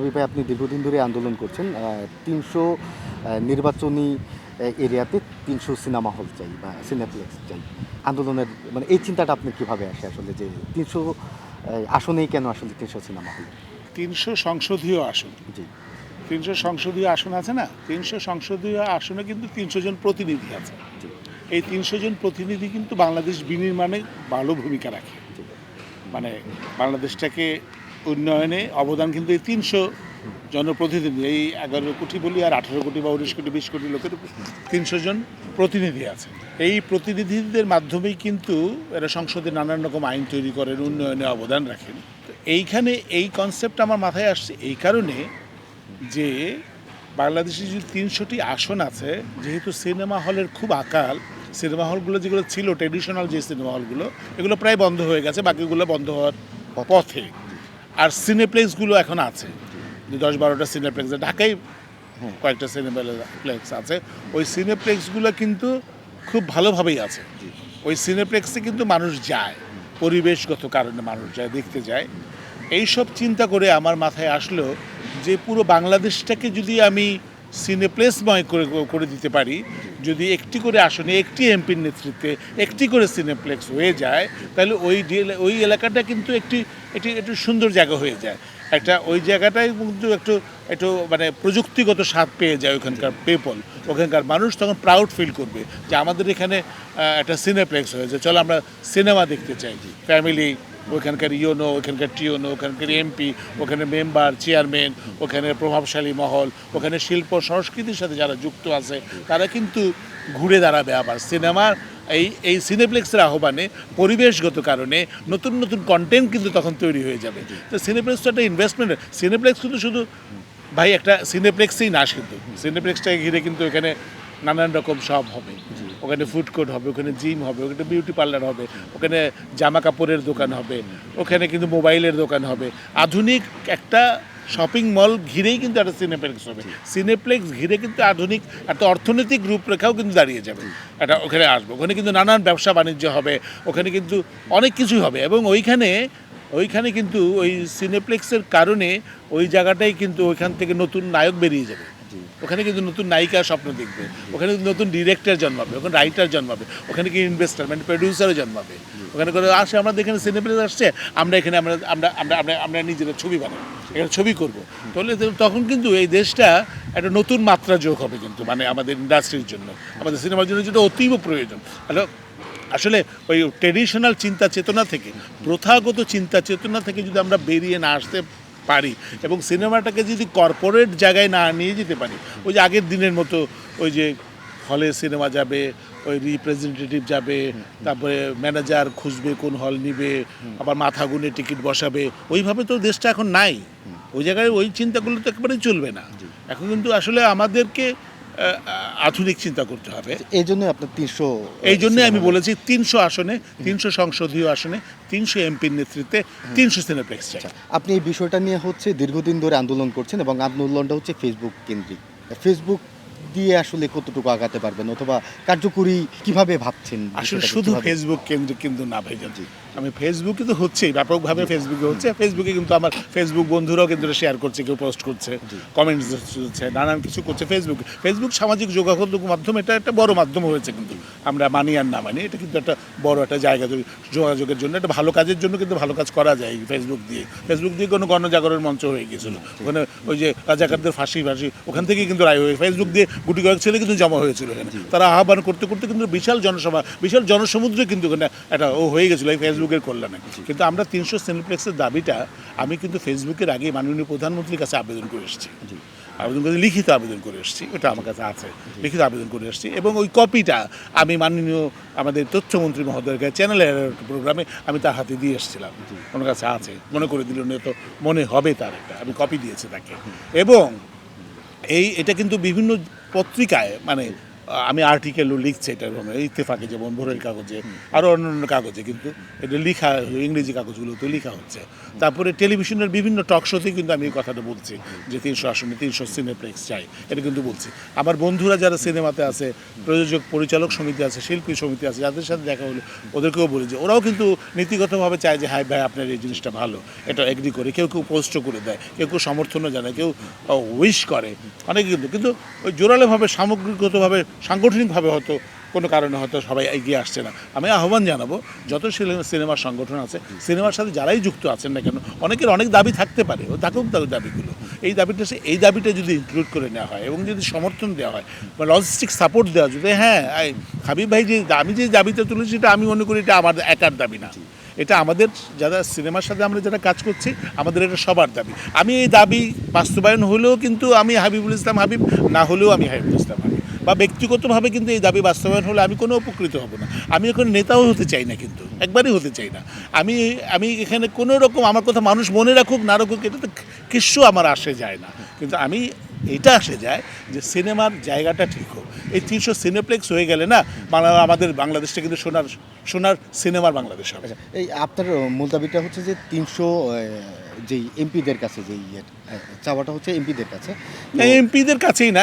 হাবিব ভাই আপনি দীর্ঘদিন ধরে আন্দোলন করছেন তিনশো নির্বাচনী এরিয়াতে তিনশো সিনেমা হল চাই বা সিনেপ্লেক্স চাই। আন্দোলনের মানে এই চিন্তাটা আপনি কীভাবে আসে আসলে যে তিনশো আসনেই কেন আসলে তিনশো সিনেমা হল? তিনশো সংসদীয় আসন। জি। তিনশো সংসদীয় আসন আছে না? তিনশো সংসদীয় আসনে কিন্তু তিনশো জন প্রতিনিধি আছে। এই তিনশো জন প্রতিনিধি কিন্তু বাংলাদেশ বিনির্মাণে ভালো ভূমিকা রাখে। মানে বাংলাদেশটাকে উন্নয়নে অবদান কিন্তু এই তিনশো জনপ্রতিনিধি, এই এগারো কোটি বলি আর আঠারো কোটি বা উনিশ কোটি, বিশ কোটি লোকের তিনশো জন প্রতিনিধি আছে। এই প্রতিনিধিদের মাধ্যমেই কিন্তু এরা সংসদে নানান রকম আইন তৈরি করেন, উন্নয়নে অবদান রাখেন। এইখানে এই কনসেপ্ট আমার মাথায় আসছে এই কারণে যে বাংলাদেশে যে তিনশোটি আসন আছে, যেহেতু সিনেমা হলের খুব আকাল, সিনেমা হলগুলো যেগুলো ছিল ট্রেডিশনাল যে সিনেমা হলগুলো, এগুলো প্রায় বন্ধ হয়ে গেছে, বাকিগুলো বন্ধ হওয়ার পথে। আর সিনেপ্লেক্সগুলো এখন আছে। দশ বারোটা সিনেপ্লেক্স ঢাকায় কয়েকটা সিনেপ্লেক্স আছে। ওই সিনেপ্লেক্সগুলো কিন্তু খুব ভালোভাবেই আছে। ওই সিনেপ্লেক্সে কিন্তু মানুষ যায় পরিবেশগত কারণে মানুষ যায় দেখতে যায়। এইসব চিন্তা করে আমার মাথায় আসলো যে পুরো বাংলাদেশটাকে যদি আমি সিনেপ্লেসময় করে করে দিতে পারি। যদি একটি করে আসনে, একটি এমপির নেতৃত্বে একটি করে সিনেপ্লেক্স হয়ে যায়, তাহলে ওই ওই এলাকাটা কিন্তু একটি একটি, একটু সুন্দর জায়গা হয়ে যায়। একটা, ওই জায়গাটায় কিন্তু একটু একটু মানে প্রযুক্তিগত স্বাদ পেয়ে যায় ওখানকার পেপল ওখানকার মানুষ তখন প্রাউড ফিল করবে যে আমাদের এখানে একটা সিনেপ্লেক্স হয়েছে। চলো আমরা সিনেমা দেখতে চাই। ফ্যামিলি ওখানকার ইওনো ওখানকার টিওনো ওখানকার এমপি ওখানে মেম্বার, চেয়ারম্যান ওখানে প্রভাবশালী মহল ওখানে শিল্প, সংস্কৃতির সাথে যারা যুক্ত আছে, তারা কিন্তু ঘুরে দাঁড়াবে আবার। সিনেমার এই এই সিনেপ্লেক্সের আহ্বানে পরিবেশগত কারণে নতুন নতুন কন্টেন্ট কিন্তু তখন তৈরি হয়ে যাবে। তো সিনেপ্লেক্স তো একটা ইনভেস্টমেন্ট সিনেপ্লেক্স কিন্তু শুধু ভাই, একটা সিনেপ্লেক্সেই না কিন্তু। সিনেপ্লেক্সটাকে ঘিরে কিন্তু এখানে নানান রকম সব হবে। ওখানে ফুড কোর্ট হবে, ওখানে জিম হবে, ওখানে বিউটি পার্লার হবে, ওখানে জামা কাপড়ের দোকান হবে, ওখানে কিন্তু মোবাইলের দোকান হবে। আধুনিক একটা শপিং মল ঘিরেই কিন্তু একটা সিনেপ্লেক্স হবে। সিনেপ্লেক্স ঘিরে কিন্তু আধুনিক একটা অর্থনৈতিক রূপরেখাও কিন্তু দাঁড়িয়ে যাবে। একটা ওখানে আসবে, ওখানে কিন্তু নানান ব্যবসা বাণিজ্য হবে, ওখানে কিন্তু অনেক কিছুই হবে এবং ওইখানে ওইখানে কিন্তু ওই সিনেপ্লেক্সের কারণে ওই জায়গাটাই কিন্তু ওইখান থেকে নতুন নায়ক বেরিয়ে যাবে। ওখানে কিন্তু নতুন নায়িকার স্বপ্ন দেখবে ওখানে কিন্তু নতুন ডিরেক্টর জন্মাবে ওখানে রাইটার জন্মাবে ওখানে কি ইনভেস্টার মানে প্রডিউসারও জন্মাবে। ওখানে করে আসে আমাদের এখানে সিনেপ্লেক্স আসছে আমরা এখানে আমরা আমরা আমরা আমরা আমরা নিজেরা ছবি বানাবো এখানে ছবি করব। তাহলে তখন কিন্তু এই দেশটা একটা নতুন মাত্রা যোগ হবে কিন্তু মানে আমাদের ইন্ডাস্ট্রির জন্য আমাদের সিনেমার জন্য যেটা অতীব প্রয়োজন। আসলে ওই ট্রেডিশনাল চিন্তা চেতনা থেকে প্রথাগত চিন্তা চেতনা থেকে যদি আমরা বেরিয়ে না আসতে পারি এবং সিনেমাটাকে যদি কর্পোরেট জায়গায় না নিয়ে যেতে পারি ওই যে আগের দিনের মতো ওই যে হলে সিনেমা যাবে ওই রিপ্রেজেন্টেটিভ যাবে তারপরে ম্যানেজার খুঁজবে কোন হল নিবে আবার মাথা গুনে টিকিট বসাবে ওইভাবে তো দেশটা এখন নাই। ওই জায়গায় ওই চিন্তাগুলো তো একেবারেই চলবে না। এখন কিন্তু আসলে আমাদেরকে আধুনিক চিন্তা করতে হবে। এই জন্য আপনার তিনশো এই জন্যই আমি বলেছি তিনশো আসনে তিনশো সংসদীয় আসনে তিনশো এমপির নেতৃত্বে তিনশো সিনেপ্লেক্স চাই। আপনি এই বিষয়টা নিয়ে হচ্ছে দীর্ঘদিন ধরে আন্দোলন করছেন এবং আন্দোলনটা হচ্ছে ফেসবুক কেন্দ্রিক। ফেসবুক দিয়ে আসলে কতটুকু আগাতে পারবেন অথবা কার্যকরী কীভাবে ভাবছেন আসলে শুধু ফেসবুক কেন্দ্র কিন্তু না ভাই আমি ফেসবুকে তো হচ্ছেই ব্যাপকভাবে ফেসবুকে হচ্ছে। ফেসবুকে কিন্তু আমার ফেসবুক বন্ধুরাও কিন্তু শেয়ার করছে কেউ পোস্ট করছে কমেন্টস দিচ্ছে নানান কিছু করছে ফেসবুক ফেসবুক সামাজিক যোগাযোগ মাধ্যম এটা একটা বড় মাধ্যম হয়েছে কিন্তু। আমরা মানি আর না মানি এটা কিন্তু একটা বড় একটা জায়গা। যোগাযোগের জন্য একটা ভালো কাজের জন্য কিন্তু ভালো কাজ করা যায় ফেসবুক দিয়ে। ফেসবুক দিয়ে কোনো গণজাগরণের মঞ্চ হয়ে গিয়েছিল। ওখানে ওই যে রাজাকারদের ফাঁসি ফাঁসি ওখান থেকেই কিন্তু রায় হয়ে ফেসবুক দিয়ে গুটি কয়েক ছেলে কিন্তু জমা হয়েছিল এখানে। তারা আহ্বান করতে করতে কিন্তু বিশাল জনসভা বিশাল জনসমুদ্রে কিন্তু ওখানে একটা ও হয়ে গেছিল। এই ফেসবুকের কল্যাণে। কিন্তু আমরা তিনশো সিনেপ্লেক্সের দাবিটা আমি কিন্তু ফেসবুকের আগে মাননীয় প্রধানমন্ত্রীর কাছে আবেদন করে এসেছি। আবেদন করে লিখিত আবেদন করে এসেছি ওটা আমার কাছে আছে। লিখিত আবেদন করে এসেছি এবং ওই কপিটা আমি মাননীয় আমাদের তথ্যমন্ত্রী মহোদয়ের কাছে চ্যানেলের প্রোগ্রামে আমি তার হাতে দিয়ে এসেছিলাম। ওনার কাছে আছে। মনে করে দিল তো মনে হবে তার একটা। আমি কপি দিয়েছি তাকে। এবং এই এটা কিন্তু বিভিন্ন পত্রিকায় মানে আমি আর্টিকেলও লিখছি এটা ইত্তেফাকে যেমন ভোরের কাগজে আরও অন্যান্য কাগজে, কিন্তু এটা লিখা, ইংরেজি কাগজগুলোতে লিখা হচ্ছে। তারপরে টেলিভিশনের বিভিন্ন টক শোতে কিন্তু আমি এই কথাটা বলছি, যে তিনশো আসনে, তিনশো সিনেপ্লেক্স চাই, এটা কিন্তু বলছি। আমার বন্ধুরা যারা সিনেমাতে আছে, প্রযোজক, পরিচালক সমিতি আছে, শিল্পী সমিতি আছে, যাদের সাথে দেখা হলো, ওদেরকেও বলি যে ওরাও কিন্তু নীতিগতভাবে চায় যে হ্যাঁ ভাই, আপনার এই জিনিসটা ভালো, এটা এগ্রি করে। কেউ কেউ পোস্ট করে দেয়, কেউ কেউ সমর্থনও জানায়, কেউ উইশ করে, অনেকে কিন্তু কিন্তু ওই জোরালোভাবে, সামগ্রিকগতভাবে সাংগঠনিকভাবে হয়তো কোনো কারণে হয়তো সবাই এগিয়ে আসছে না। আমি আহ্বান জানাব, যত সিনে- সিনেমার সংগঠন আছে, সিনেমার সাথে যারাই যুক্ত আছেন না কেন, অনেকের অনেক দাবি থাকতে পারে, ও থাকুক তার দাবিগুলো। এই দাবিটা এই দাবিটা যদি ইনক্লুড করে নেওয়া হয় এবং যদি সমর্থন দেওয়া হয় বা লজিস্টিক সাপোর্ট দেওয়া যদি হ্যাঁ হাবিব ভাই যে, আমি যে দাবিটা তুলেছি এটা আমি মনে করি এটা আমার একার দাবি না। এটা আমাদের যারা সিনেমার সাথে আমরা যারা কাজ করছি, আমাদের এটা সবার দাবি। আমি এই দাবি বাস্তবায়ন হলেও কিন্তু আমি হাবিবুল ইসলাম হাবিব, না হলেও আমি হাবিবুল ইসলাম বা ব্যক্তিগতভাবে কিন্তু এই দাবি বাস্তবায়ন হলে আমি কোনো উপকৃত হব না। আমি এখন নেতাও হতে চাই না কিন্তু, একবারই হতে চাই না। আমি আমি এখানে কোনো রকম আমার কথা মানুষ মনে রাখুক, না রাখুক এটা তো কিছু আমার আসে যায় না। কিন্তু আমি, এটা আসে যায় যে সিনেমার জায়গাটা ঠিক হোক। এই তিনশো সিনেপ্লেক্স হয়ে গেলে না বাংলা আমাদের বাংলাদেশটা কিন্তু সোনার সোনার সিনেমার বাংলাদেশ হবে। আচ্ছা এই আপনার মূল দাবিটা হচ্ছে যে তিনশো যেই এমপিদের কাছে যেই চাওয়াটা হচ্ছে এমপিদের কাছে। এমপিদের কাছেই না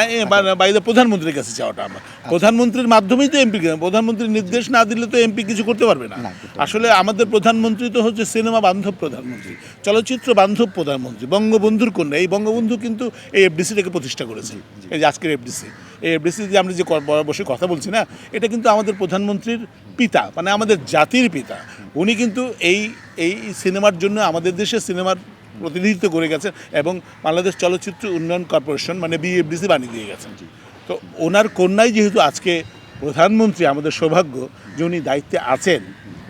বাইরে প্রধানমন্ত্রীর কাছে চাওয়াটা আমার। আচ্ছা। প্রধানমন্ত্রীর মাধ্যমেই তো এমপি প্রধানমন্ত্রীর নির্দেশ না দিলে তো এমপি কিছু করতে পারবে না। আসলে আমাদের প্রধানমন্ত্রী তো হচ্ছে সিনেমা বান্ধব প্রধানমন্ত্রী চলচ্চিত্র বান্ধব প্রধানমন্ত্রী বঙ্গবন্ধুর কন্যা। এই বঙ্গবন্ধু কিন্তু এই এফডিসিটাকে প্রতিষ্ঠা করেছে। এই যে আজকের এফডিসি এই এফডিসি যে আমরা যে বসে কথা বলছি না এটা কিন্তু আমাদের প্রধানমন্ত্রীর পিতা মানে আমাদের জাতির পিতা। উনি কিন্তু এই এই সিনেমার জন্য আমাদের দেশে সিনেমার প্রতিনিধিত্ব করে গেছেন এবং বাংলাদেশ চলচ্চিত্র উন্নয়ন কর্পোরেশন মানে বিএফডিসি বানিয়ে দিয়ে গেছেন। তো ওনার কন্যাই যেহেতু আজকে প্রধানমন্ত্রী আমাদের সৌভাগ্য যে উনি দায়িত্বে আছেন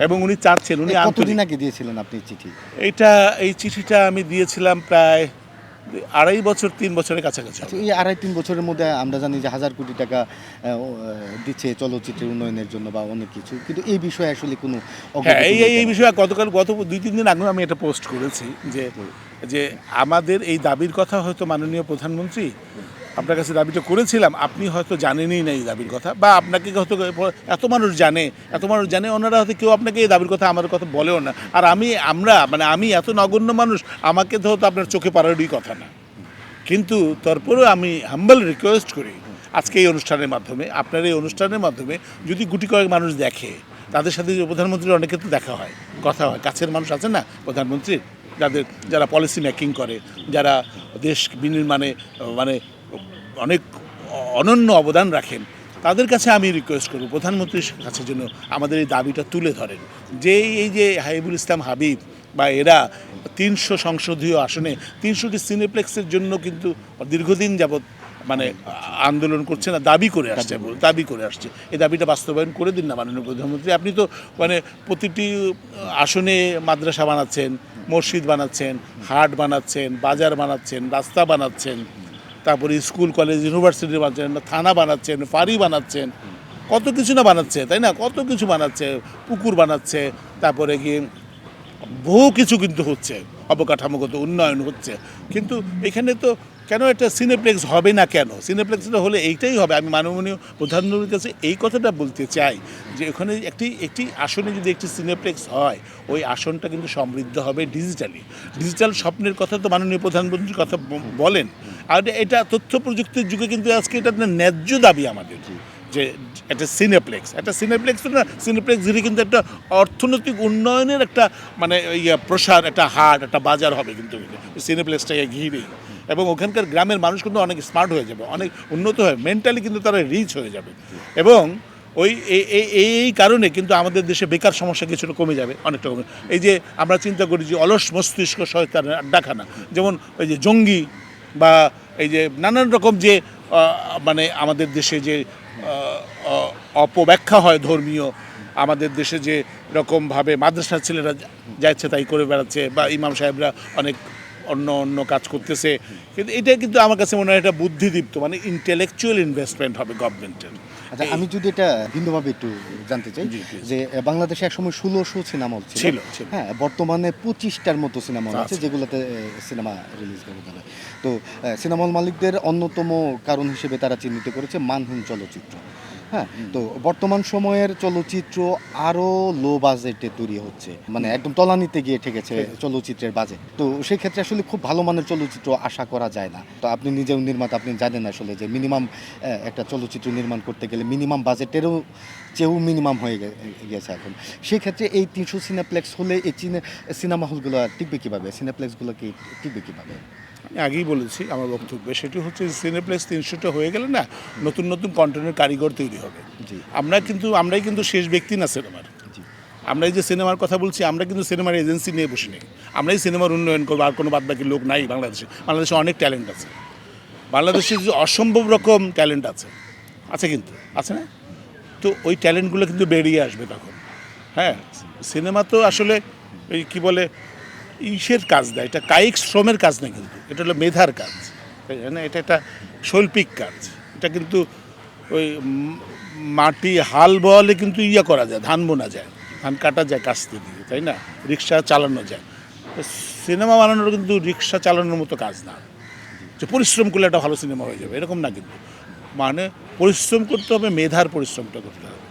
এবং উনি চাচ্ছেন উনি কতদিন আগে দিয়েছিলেন আপনি চিঠি? এইটা এই চিঠিটা আমি দিয়েছিলাম প্রায় আড়াই বছর তিন বছরের কাছাকাছি আচ্ছা, এই আড়াই তিন বছরের মধ্যে আমরা জানি যে হাজার কোটি টাকা দিচ্ছে চলচ্চিত্রের উন্নয়নের জন্য বা অনেক কিছু। কিন্তু এই বিষয়ে আসলে কোনো হ্যাঁ এই এই- এই বিষয়ে গতকাল গত দুই তিন দিন আগে আমি এটা পোস্ট করেছি যে যে আমাদের এই দাবির কথা হয়তো মাননীয় প্রধানমন্ত্রী আপনার কাছে দাবিটা করেছিলাম, আপনি হয়তো জানেনই না এই দাবির কথা, বা আপনাকে হয়তো এত মানুষ জানে, এত মানুষ জানে, ওনারা হয়তো কেউ আপনাকে এই দাবির কথা, আমার কথা বলেও না। আর আমি, আমরা মানে আমি এত নগণ্য মানুষ, আমাকে তো আপনার চোখে পড়ারই কথা না। কিন্তু তারপরেও আমি হাম্বল রিকোয়েস্ট করি, আজকে এই অনুষ্ঠানের মাধ্যমে, আপনার এই অনুষ্ঠানের মাধ্যমে যদি গুটি কয়েক মানুষ দেখে, তাদের সাথে প্রধানমন্ত্রীর অনেকে তো দেখা হয়, কথা হয়, কাছের মানুষ আছে না প্রধানমন্ত্রী, যাদের, যারা পলিসি মেকিং করে, যারা দেশ বিনির্মাণে মানে অনেক অনন্য অবদান রাখেন। তাদের কাছে আমি রিকোয়েস্ট করব প্রধানমন্ত্রীর কাছে যেন আমাদের এই দাবিটা তুলে ধরেন। যে এই যে হাবিবুল ইসলাম হাবিব বা এরা তিনশো সংসদীয় আসনে তিনশোটি সিনেপ্লেক্সের জন্য কিন্তু দীর্ঘদিন যাবৎ মানে আন্দোলন করছে না দাবি করে আসছে দাবি করে। আসছে। এই দাবিটা বাস্তবায়ন করে দিন না মাননীয় প্রধানমন্ত্রী। আপনি তো মানে প্রতিটি আসনে মাদ্রাসা বানাচ্ছেন মসজিদ বানাচ্ছেন হাট বানাচ্ছেন বাজার বানাচ্ছেন রাস্তা বানাচ্ছেন। তারপরে স্কুল, কলেজ ইউনিভার্সিটি বানাচ্ছেন থানা বানাচ্ছেন ফাঁড়ি বানাচ্ছেন। কত কিছু না বানাচ্ছে, তাই না? কত কিছু বানাচ্ছে, পুকুর বানাচ্ছে, তারপরে কি বহু কিছু কিন্তু হচ্ছে, অবকাঠামোগত উন্নয়ন হচ্ছে। কিন্তু এখানে তো কেন একটা সিনেপ্লেক্স হবে না কেন? সিনেপ্লেক্সটা হলে এইটাই হবে। আমি মাননীয় প্রধানমন্ত্রীর কাছে এই কথাটা বলতে চাই যে ওখানে একটি একটি আসনে যদি একটি সিনেপ্লেক্স হয় ওই আসনটা কিন্তু সমৃদ্ধ হবে ডিজিটালি ডিজিটাল স্বপ্নের কথা তো মাননীয় প্রধানমন্ত্রীর কথা বলেন। আর এটা তথ্য প্রযুক্তির যুগে কিন্তু আজকে এটা একটা ন্যায্য দাবি আমাদের যে একটা সিনেপ্লেক্স একটা সিনেপ্লেক্স না সিনেপ্লেক্স ঘিরে কিন্তু একটা অর্থনৈতিক উন্নয়নের একটা মানে ইয়ে প্রসার একটা হাট একটা বাজার হবে কিন্তু সিনেপ্লেক্সটাকে ঘিরেই এবং ওখানকার গ্রামের মানুষ কিন্তু অনেক স্মার্ট হয়ে যাবে, অনেক উন্নত হয়ে মেন্টালি কিন্তু তারা রিচ হয়ে যাবে। এবং ওই এই- কারণে কিন্তু আমাদের দেশে বেকার সমস্যা কিছুটা কমে যাবে, অনেকটা কমে এই যে আমরা চিন্তা করি যে অলস মস্তিষ্ক শয়তান আড্ডাখানা, যেমন ওই যে জঙ্গি বা এই যে নানান রকম যে মানে আমাদের দেশে যে অপব্যাখ্যা হয় ধর্মীয়, আমাদের দেশে যে রকমভাবে মাদ্রাসার ছেলেরা যা- যা তাই করে বেড়াচ্ছে বা ইমাম সাহেবরা অনেক অন্য অন্য কাজ করতেছে। কিন্তু এটা কিন্তু আমার কাছে মনে হয় এটা বুদ্ধিদীপ্ত মানে ইন্টেলেকচুয়াল ইনভেস্টমেন্ট হবে গভর্নমেন্টের আচ্ছা আমি যদি এটা ভিন্নভাবে একটু জানতে চাই যে বাংলাদেশে একসময় ষোলোশো সিনেমা হল ছিল। হ্যাঁ বর্তমানে পঁচিশটার মতো সিনেমা হল আছে আছে। যেগুলোতে সিনেমা রিলিজ করে দেওয়া তো সিনেমা হল মালিকদের অন্যতম কারণ হিসেবে তারা চিহ্নিত করেছে মানহীন চলচ্চিত্র। হ্যাঁ তো বর্তমান সময়ের চলচ্চিত্র আরও লো বাজেটে তৈরি হচ্ছে। মানে একদম তলানিতে গিয়ে ঠেকেছে চলচ্চিত্রের বাজেট তো সেই ক্ষেত্রে আসলে খুব ভালো মানের চলচ্চিত্র আশা করা যায় না। তো আপনি নিজেও নির্মাতা আপনি জানেন আসলে যে মিনিমাম একটা চলচ্চিত্র নির্মাণ করতে গেলে মিনিমাম বাজেটেরও চেয়েও মিনিমাম হয়ে গেছে এখন। সেক্ষেত্রে এই তিনশো সিনেপ্লেক্স হলে এই সিনেমা হলগুলো টিকবে কীভাবে? সিনেপ্লেক্সগুলো কি টিকবে কীভাবে? আমি আগেই বলেছি আমার বক্তব্যে। সেটি হচ্ছে সিনেপ্লেক্স তিনশোটা হয়ে গেলে না নতুন নতুন কন্টেন্টের কারিগর তৈরি হবে। জি। আমরা কিন্তু আমরাই কিন্তু শেষ ব্যক্তি না সিনেমার। জি। আমরা এই যে সিনেমার কথা বলছি আমরা কিন্তু সিনেমার এজেন্সি নিয়ে বসে নেই। আমরাই সিনেমার উন্নয়ন করব আর কোনো বাদবাকি লোক নাই বাংলাদেশে। বাংলাদেশে অনেক ট্যালেন্ট আছে। বাংলাদেশে যে অসম্ভব রকম ট্যালেন্ট আছে। আছে কিন্তু আছে না? তো ওই ট্যালেন্টগুলো কিন্তু বেরিয়ে আসবে তখন। হ্যাঁ সিনেমা তো আসলে ওই কী বলে ইসের কাজ দেয় এটা কায়িক শ্রমের কাজ না কিন্তু, এটা হলো মেধার কাজ। না এটা একটা শৈল্পিক কাজ। এটা কিন্তু ওই মাটি হাল বলে কিন্তু ইয়া করা যায়, ধান বোনা যায়। ধান কাটা যায় কাস্তে দিয়ে, তাই না? রিক্সা চালানো যায়। সিনেমা বানানোর কিন্তু রিক্সা চালানোর মতো কাজ না। যে পরিশ্রম করলে একটা ভালো সিনেমা হয়ে যাবে, এরকম না কিন্তু। মানে পরিশ্রম করতে হবে, মেধার পরিশ্রমটা করতে হবে।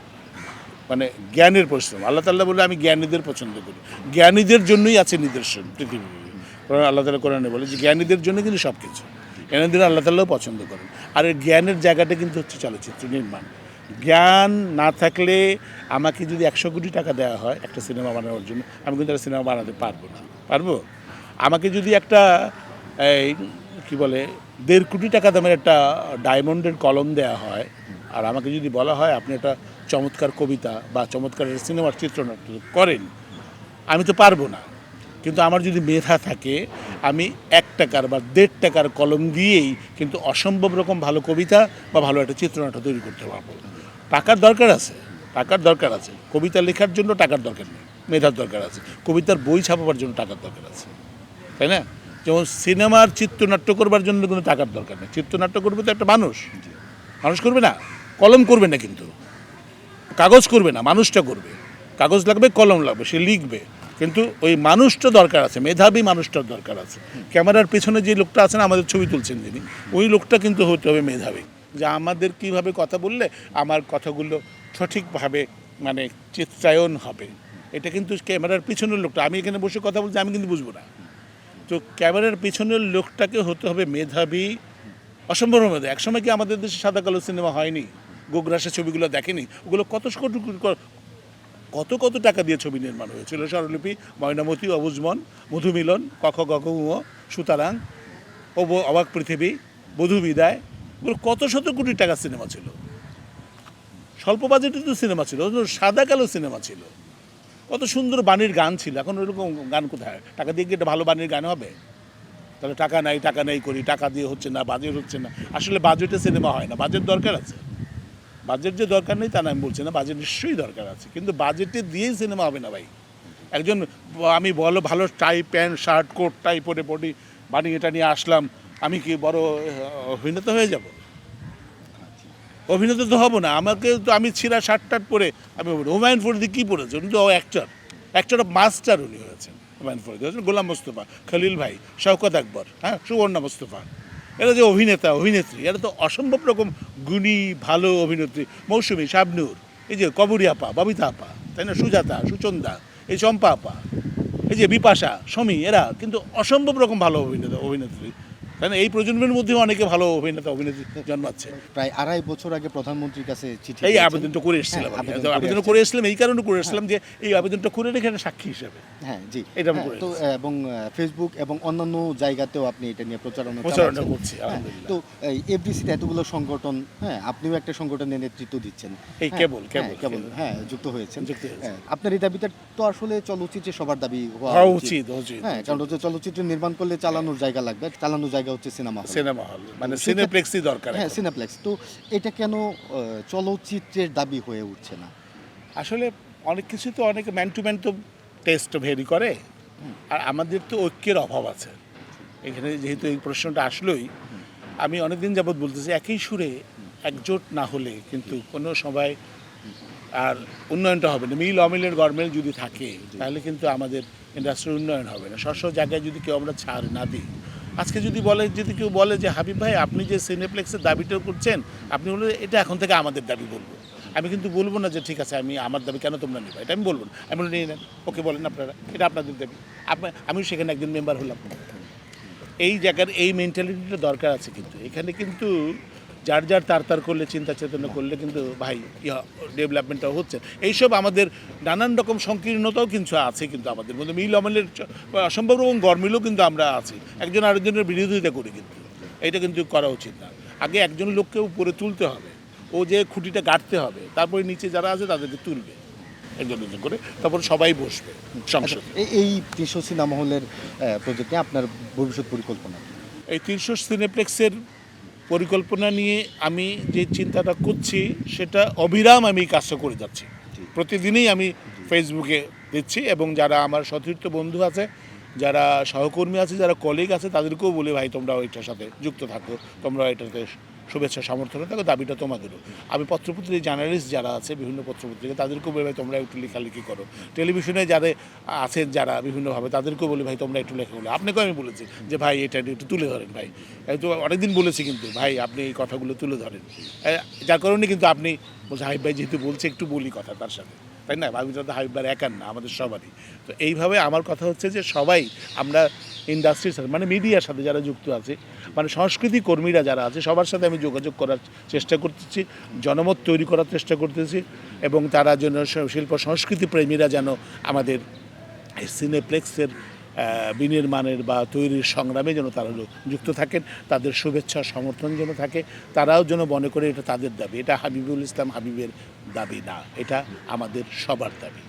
মানে জ্ঞানের পরিশ্রম। আল্লাহ তাল্লাহ বলে, আমি জ্ঞানীদের পছন্দ করি। জ্ঞানীদের জন্যই আছে নিদর্শন পৃথিবী আল্লাহ তালা কোরআনে বলে যে, জ্ঞানীদের জন্য কিন্তু সব কিছু জ্ঞানীদের আল্লাহ তাল্লাহ পছন্দ করেন। আর এই জ্ঞানের জায়গাটা কিন্তু হচ্ছে চলচ্চিত্র নির্মাণ। জ্ঞান না থাকলে আমাকে যদি একশো কোটি টাকা দেওয়া হয়, একটা সিনেমা বানানোর জন্য, আমি কিন্তু একটা সিনেমা বানাতে পারব না। পারব? আমাকে যদি একটা, এই কি বলে, দেড় কোটি টাকা দামের একটা ডায়মন্ডের কলম দেওয়া হয়, আর আমাকে যদি বলা হয়, আপনি একটা চমৎকার কবিতা বা চমৎকার সিনেমার চিত্রনাট্য করেন, আমি তো পারব না। কিন্তু আমার যদি মেধা থাকে, আমি এক টাকার বা দেড় টাকার কলম দিয়েই কিন্তু অসম্ভব রকম ভালো কবিতা বা ভালো একটা চিত্রনাট্য তৈরি করতে পারব। টাকার দরকার আছে, টাকার দরকার আছে। কবিতা লেখার জন্য টাকার দরকার নেই, মেধার দরকার আছে। কবিতার বই ছাপাবার জন্য টাকার দরকার আছে, তাই না? যেমন সিনেমার চিত্রনাট্য করবার জন্য কোনো টাকার দরকার নেই। চিত্রনাট্য করবে তো একটা মানুষ মানুষ করবে না, কলম করবে না কিন্তু। কাগজ করবে না, মানুষটা করবে। কাগজ লাগবে, কলম লাগবে, সে লিখবে। কিন্তু ওই মানুষটা দরকার আছে, মেধাবী মানুষটার দরকার আছে। ক্যামেরার পেছনে যে লোকটা আছেন, আমাদের ছবি তুলছেন যিনি ওই লোকটা কিন্তু হতে হবে মেধাবী। যে আমাদের কীভাবে কথা বললে, আমার কথাগুলো সঠিকভাবে মানে চিত্রায়ন হবে। এটা কিন্তু ক্যামেরার পিছনের লোকটা, আমি এখানে বসে কথা বলছি, আমি কিন্তু বুঝব না। তো ক্যামেরার পিছনের লোকটাকে হতে হবে মেধাবী, অসম্ভব মেধা একসময় কি আমাদের দেশে সাদা কালো সিনেমা হয়নি? গোগ্রাসের ছবিগুলো দেখেনি, ওগুলো কত কত কত টাকা দিয়ে ছবি নির্মাণ হয়েছিল স্বরলিপি, ময়নামতি অবুজমন মধুমিলন কখ গখ উম সুতারাং ও ব- অবাক পৃথিবী, বধু বিদায়, ওগুলো কত শত কোটি টাকা সিনেমা ছিল। স্বল্প বাজেটের তো সিনেমা ছিল সাদা কালো সিনেমা ছিল। কত সুন্দর বাণীর গান ছিল, এখন ওইরকম গান কোথায়? টাকা দিয়ে একটা ভালো বাণীর গান হবে? তাহলে টাকা নাই টাকা নাই করি, টাকা দিয়ে হচ্ছে না, বাজেট হচ্ছে না। আসলে বাজেটে সিনেমা হয় না, বাজেট দরকার আছে। বাজেট যে দরকার নেই তা না, আমি বলছি না বাজেট নিশ্চয়ই দরকার আছে। কিন্তু বাজেটে দিয়েই সিনেমা হবে না ভাই। একজন, আমি বলো, ভালো tie pant shirt coat tie পরে বডি বানিয়ে এটা নিয়ে আসলাম, আমি কি বড় অভিনেতা হয়ে যাব? অভিনেতা তো হব না, আমাকে তো আমি ছিঁড়া শার্ট টার্ট পরে, আমি হুমায়ুন ফরিদি কী পড়েছে উনি তো অ্যাক্টর অ্যাক্টর অফ মাস্টার উনি হয়েছেন হুমায়ুন ফরিদি হয়েছেন গোলাম মোস্তফা, খলিল ভাই, শওকত আকবর হ্যাঁ সুবর্ণা মোস্তফা। এরা যে অভিনেতা, অভিনেত্রী, এরা তো অসম্ভব রকম গুণী, ভালো অভিনেত্রী। মৌসুমী, শাবনুর, এই যে কবরিয়াপা আপা, ববিতা আপা, তাই না, সুজাতা, সুচন্দা, এই চম্পা আপা, এই যে বিপাশা, সমী, এরা কিন্তু অসম্ভব রকম ভালো অভিনেতা, অভিনেত্রী। না এই প্রজন্মের মধ্যেও অনেকে ভালো অভিনেতা অভিনেত্রী জন্মাচ্ছে। প্রায় আড়াই বছর আগে প্রধানমন্ত্রীর কাছে চিঠি এই আবেদনটা করে এসেছিলাম হ্যাঁ, আবেদন করে এসেছিলাম। এই কারণে করে এসেছিলাম যে এই আবেদনটা করে রেখে সাক্ষী হিসেবে। হ্যাঁ জি। এটা হ্যাঁ, তো এবং ফেসবুক এবং অন্যান্য জায়গাতেও আপনি এটা নিয়ে প্রচারণা প্রচারণা করছি, হ্যাঁ, তো এই এফডিসিতে এতগুলো সংগঠন হ্যাঁ আপনিও একটা সংগঠনের নেতৃত্ব দিচ্ছেন। এই হ্যাঁ, কেবল, হ্যাঁ, কেবল, কেবল। হ্যাঁ যুক্ত হয়েছেন। হ্যাঁ, আপনার এই দাবিটা তো আসলে চলচ্চিত্রে সবার দাবি হওয়া উচিত। হ্যাঁ কারণ চলচ্চিত্র নির্মাণ করলে চালানোর জায়গা লাগবে চালানোর জায়গা হচ্ছে সিনেমা হল। সিনেমা হল মানে সিনেপ্লেক্সই দরকার হ্যাঁ সিনেপ্লেক্স তো এটা কেন চলচ্চিত্রের দাবি হয়ে উঠছে না? আসলে অনেক কিছু তো অনেক ম্যান টু ম্যান তো টেস্ট ভেরি করে। আর আমাদের তো ঐক্যের অভাব আছে। এখানে যেহেতু এই প্রশ্নটা আসলোই আমি অনেকদিন যাবৎ বলতেছি একই সুরে একজোট না হলে কিন্তু কোনো সবাই আর উন্নয়নটা হবে না। মিল অমিলের গরমেল যদি থাকে তাহলে কিন্তু আমাদের ইন্ডাস্ট্রির উন্নয়ন হবে না। স্ব জায়গায় যদি কেউ আমরা ছাড় না দিই আজকে যদি বলে, যদি কেউ বলে যে, হাবিব ভাই, আপনি যে সিনেপ্লেক্সের দাবিটা করছেন, আপনি বলবেন এটা এখন থেকে আমাদের দাবি বলব। আমি কিন্তু বলব না যে, ঠিক আছে, আমি আমার দাবি কেন তোমরা নেবে? এটা আমি বলব না। আমি নিয়ে নেন। ওকে বলেন আপনারা, এটা আপনাদের দাবি। আপনার আমি সেখানে একজন মেম্বার হলাম। এই জায়গার, এই মেন্টালিটিটা দরকার আছে কিন্তু। এখানে কিন্তু যার যার তার তার করলে চিন্তা চেতনা করলে কিন্তু ভাই ডেভেলপমেন্টটা হচ্ছে। এইসব আমাদের নানান রকম সংকীর্ণতাও কিন্তু আছে কিন্তু আমাদের মধ্যে। মিল অমিলের অসম্ভব রকম গরমিলও কিন্তু আমরা আছি। একজন আরেকজনের বিরোধিতা করি কিন্তু। এটা কিন্তু করা উচিত না। আগে একজন লোককে উপরে তুলতে হবে। ও যে খুঁটিটা গাঁটতে হবে তারপরে নিচে যারা আছে তাদেরকে তুলবে। একজন একজন করে। তারপর সবাই বসবে সংসদে। এই- এই তিনশো সিনেমা হলের প্রজেক্টে আপনার ভবিষ্যৎ পরিকল্পনা এই তিনশো সিনেপ্লেক্সের পরিকল্পনা নিয়ে আমি যে চিন্তাটা করছি সেটা অবিরাম আমি কাজ কাজটা করে যাচ্ছি। প্রতিদিনই আমি ফেসবুকে দিচ্ছি এবং যারা আমার সতীর্থ বন্ধু আছে যারা সহকর্মী আছে যারা কলিগ আছে তাদেরকেও বলি ভাই তোমরা এটার সাথে যুক্ত থাকো তোমরা এটাতে শুভেচ্ছা সমর্থনে থাকো দাবিটা তোমাদেরও। আমি পত্রপত্রিকা জার্নালিস্ট যারা আছে, বিভিন্ন পত্রপত্রিকা, তাদেরকেও বলি, ভাই, তোমরা একটু লেখালেখি করো। টেলিভিশনে যাদের আছেন, যারা বিভিন্নভাবে, তাদেরকেও বলি, ভাই, তোমরা একটু লেখা বলো আপনাকেও আমি বলেছি যে, ভাই, এটা একটু তুলে ধরেন, ভাই। তো অনেকদিন বলেছি কিন্তু, ভাই, আপনি এই কথাগুলো তুলে ধরেন। যার কারণে কিন্তু আপনি বলছে হাবিব ভাই যেহেতু বলছে, একটু বলি কথা তার সাথে। তাই না? ভাবি তো হাবিব ভাই একার না, আমাদের সবারই। তো এইভাবে আমার কথা হচ্ছে যে সবাই আমরা ইন্ডাস্ট্রির সাথে মানে মিডিয়ার সাথে যারা যুক্ত আছে মানে সংস্কৃতি কর্মীরা যারা আছে, সবার সাথে আমি যোগাযোগ করার চেষ্টা করতেছি, জনমত তৈরি করার চেষ্টা করতেছি, এবং তারা যেন শিল্প সংস্কৃতি প্রেমীরা যেন আমাদের সিনেপ্লেক্সের বিনির্মাণের বা তৈরির সংগ্রামে যেন তারা যুক্ত থাকেন, তাদের শুভেচ্ছা, সমর্থন যেন থাকে, তারাও যেন মনে করে এটা তাদের দাবি। এটা হাবিবুল ইসলাম হাবিবের দাবি না, এটা আমাদের সবার দাবি।